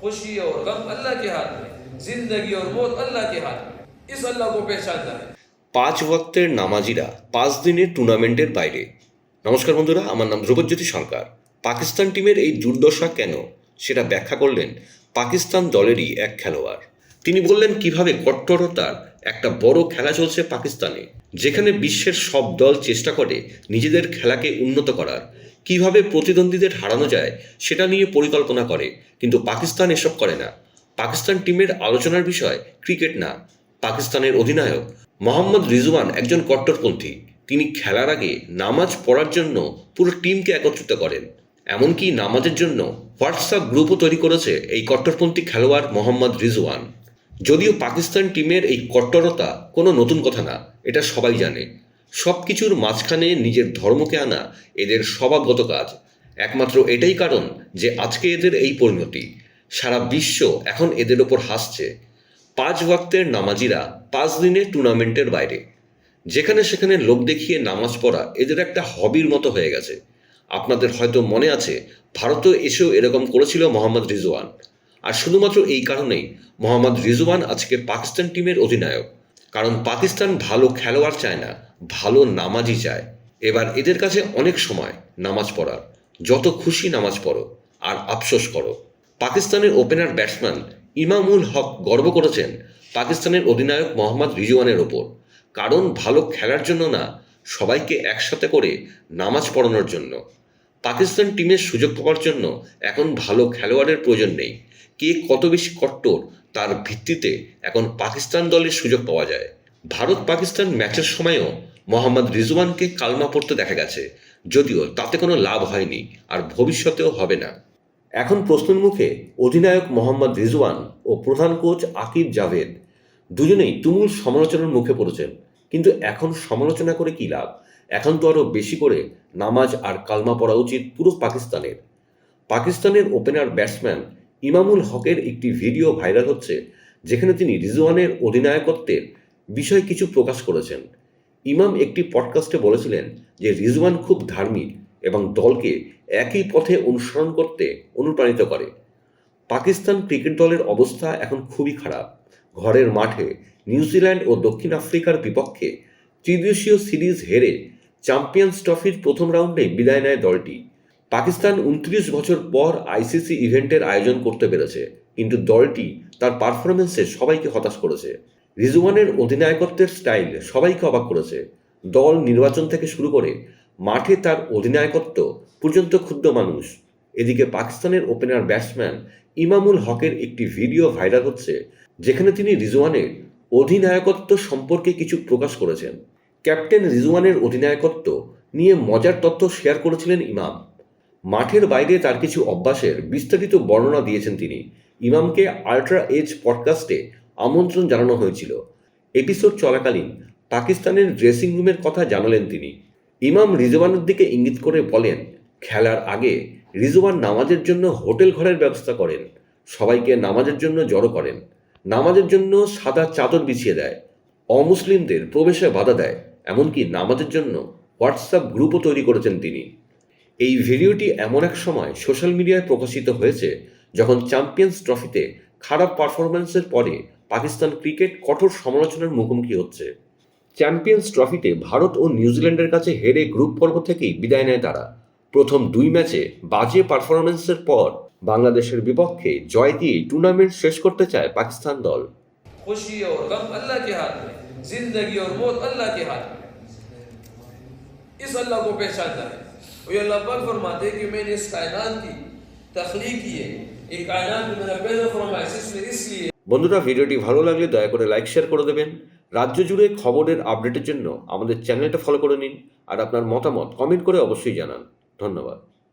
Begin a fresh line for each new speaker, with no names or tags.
खुशी और गम अल्लाह के हाथ में जिंदगी और मौत अल्लाह के हाथ में इस अल्लाह को पहचानना है
পাঁচ ওয়াক্তের নামাজিরা পাঁচ দিনের টুর্নামেন্টের বাইরে নমস্কার বন্ধুরা আমার নাম ধ্রুবজ্যোতি সরকার পাকিস্তান টিমের এই দুর্দশা কেন সেটা ব্যাখ্যা করলেন পাকিস্তান দলেরই এক খেলোয়াড় তিনি বললেন কিভাবে কট্টরতার একটা বড় খেলা চলছে পাকিস্তানে যেখানে বিশ্বের সব দল চেষ্টা করে নিজেদের খেলাকে উন্নত করার কীভাবে প্রতিদ্বন্দ্বীদের হারানো যায় সেটা নিয়ে পরিকল্পনা করে, কিন্তু পাকিস্তান এসব করে না। পাকিস্তান টিমের আলোচনার বিষয় ক্রিকেট না। পাকিস্তানের অধিনায়ক মোহাম্মদ রিজওয়ান একজন কট্টরপন্থী। তিনি খেলার আগে নামাজ পড়ার জন্য পুরো টিমকে একত্রিত করেন। এমনকি নামাজের জন্য হোয়াটসঅ্যাপ গ্রুপও তৈরি করেছে এই কট্টরপন্থী খেলোয়াড় মোহাম্মদ রিজওয়ান। যদিও পাকিস্তান টিমের এই কট্টরতা কোনো নতুন কথা না, এটা সবাই জানে। সব কিছুর মাঝখানে নিজের ধর্মকে আনা এদের স্বভাবগত কাজ। একমাত্র এটাই কারণ যে আজকে এদের এই পরিণতি। সারা বিশ্ব এখন এদের ওপর হাসছে। পাঁচ ওয়াক্তের নামাজিরা পাঁচ দিনের টুর্নামেন্টের বাইরে। যেখানে সেখানে লোক দেখিয়ে নামাজ পড়া এদের একটা হবির মতো হয়ে গেছে। আপনাদের হয়তো মনে আছে ভারতও এসেও এরকম করেছিল মোহাম্মদ রিজওয়ান। আর শুধুমাত্র এই কারণেই মোহাম্মদ রিজওয়ান আজকে পাকিস্তান টিমের অধিনায়ক। কারণ পাকিস্তান ভালো খেলোয়াড় চায় না, ভালো নামাজই চায়। এবার এদের কাছে অনেক সময় নামাজ পড়ার। যত খুশি নামাজ পড়ো, আর আফসোস করো। পাকিস্তানের ওপেনার ব্যাটসম্যান ইমামুল হক গর্ব করেছেন পাকিস্তানের অধিনায়ক মোহাম্মদ রিজওয়ানের ওপর। কারণ ভালো খেলার জন্য না, সবাইকে একসাথে করে নামাজ পড়ানোর জন্য। পাকিস্তান টিমের সুযোগ পাওয়ার জন্য এখন ভালো খেলোয়াড়ের প্রয়োজন নেই। কে কত বেশি কট্টর তার ভিত্তিতে এখন পাকিস্তান দলের সুযোগ পাওয়া যায়। ভারত পাকিস্তান ম্যাচের সময়ও মোহাম্মদ রিজওয়ানকে কালমা পড়তে দেখা গেছে। যদিও তাতে কোনো লাভ হয়নি আর ভবিষ্যতেও হবে না। এখন প্রশ্নের মুখে অধিনায়ক মোহাম্মদ রিজওয়ান ও প্রধান কোচ আকিব জাভেদ দুজনেই তুমুল সমালোচনার মুখে পড়েছেন। কিন্তু এখন সমালোচনা করে কী লাভ? এখন তো আরও বেশি করে নামাজ আর কালমা পড়া উচিত পুরো পাকিস্তানের। পাকিস্তানের ওপেনার ব্যাটসম্যান ইমামুল হকের একটি ভিডিও ভাইরাল হচ্ছে, যেখানে তিনি রিজওয়ানের অধিনায়কত্বের বিষয়ে কিছু প্রকাশ করেছেন। ইমাম একটি পডকাস্টে বলেছিলেন যে রিজওয়ান খুব ধার্মিক এবং দলকে একই পথে অনুসরণ করতে অনুপ্রাণিত করে। পাকিস্তান ক্রিকেট দলের অবস্থা এখন খুবই খারাপ। ঘরের মাঠে নিউজিল্যান্ড ও দক্ষিণ আফ্রিকার বিপক্ষে ত্রিদেশীয় সিরিজ হেরে চ্যাম্পিয়ন্স ট্রফির প্রথম রাউন্ডে বিদায় নেয় দলটি। পাকিস্তান উনত্রিশ বছর পর আইসিসি ইভেন্টের আয়োজন করতে পেরেছে, কিন্তু দলটি তার পারফরমেন্সে সবাইকে হতাশ করেছে। রিজওয়ানের অধিনায়কত্বের স্টাইল সবাইকে অবাক করেছে। দল নির্বাচন থেকে শুরু করে মাঠে তার অধিনায়কত্ব পর্যন্ত ক্ষুদ্র মানুষ। এদিকে পাকিস্তানের ওপেনার ব্যাটসম্যান ইমামুল হকের একটি ভিডিও ভাইরাল হচ্ছে, যেখানে তিনি রিজওয়ানের অধিনায়কত্ব সম্পর্কে কিছু প্রকাশ করেছেন। ক্যাপ্টেন রিজওয়ানের অধিনায়কত্ব নিয়ে মজার তথ্য শেয়ার করেছিলেন ইমাম। মাঠের বাইরে তার কিছু অভ্যাসের বিস্তারিত বর্ণনা দিয়েছেন তিনি। ইমামকে আল্ট্রা এজ পডকাস্টে আমন্ত্রণ জানানো হয়েছিল। এপিসোড চলাকালীন পাকিস্তানের ড্রেসিং রুমের কথা জানালেন তিনি। ইমাম রিজওয়ানের দিকে ইঙ্গিত করে বলেন, খেলার আগে রিজওয়ান নামাজের জন্য হোটেল ঘরের ব্যবস্থা করেন। সবাইকে নামাজের জন্য জড়ো করেন। নামাজের জন্য সাদা চাদর বিছিয়ে দেয়। অমুসলিমদের প্রবেশে বাধা দেয়। এমনকি নামাজের জন্য হোয়াটসঅ্যাপ গ্রুপও তৈরি করেছেন তিনি। এই ভিডিওটি এমন এক সময় সোশ্যাল মিডিয়ায় প্রকাশিত হয়েছে যখন চ্যাম্পিয়ন্স ট্রফিতে খারাপ পারফরম্যান্সের পরে পাকিস্তান ক্রিকেট কঠোর সমালোচনার মুখোমুখি হচ্ছে চ্যাম্পিয়ন্স ট্রফিতে ভারত ও নিউজিল্যান্ডের কাছে হেরে গ্রুপ পর্ব থেকেই বিদায় নেয় তারা প্রথম দুই ম্যাচে বাজে পারফরমেন্সের পর বাংলাদেশের বিপক্ষে জয় দিয়ে টুর্নামেন্ট শেষ করতে চায় পাকিস্তান দল
खुशी और गम अल्लाह के हाथ में जिंदगी और मौत अल्लाह के हाथ में इस अल्लाह को पहचानना है और ये अल्लाह पाक फरमाते हैं कि मैंने इस कायनात की तख्लीक की है ये कायनात में मैंने पैदा फरमाया है, इसलिए इसलिए
বন্ধুরা ভিডিওটি ভালো লাগলে দয়া করে লাইক শেয়ার করে দেবেন রাজ্য জুড়ে খবরের আপডেটের জন্য আমাদের চ্যানেলটা ফলো করে নিন আর আপনার মতামত কমেন্ট করে অবশ্যই জানান ধন্যবাদ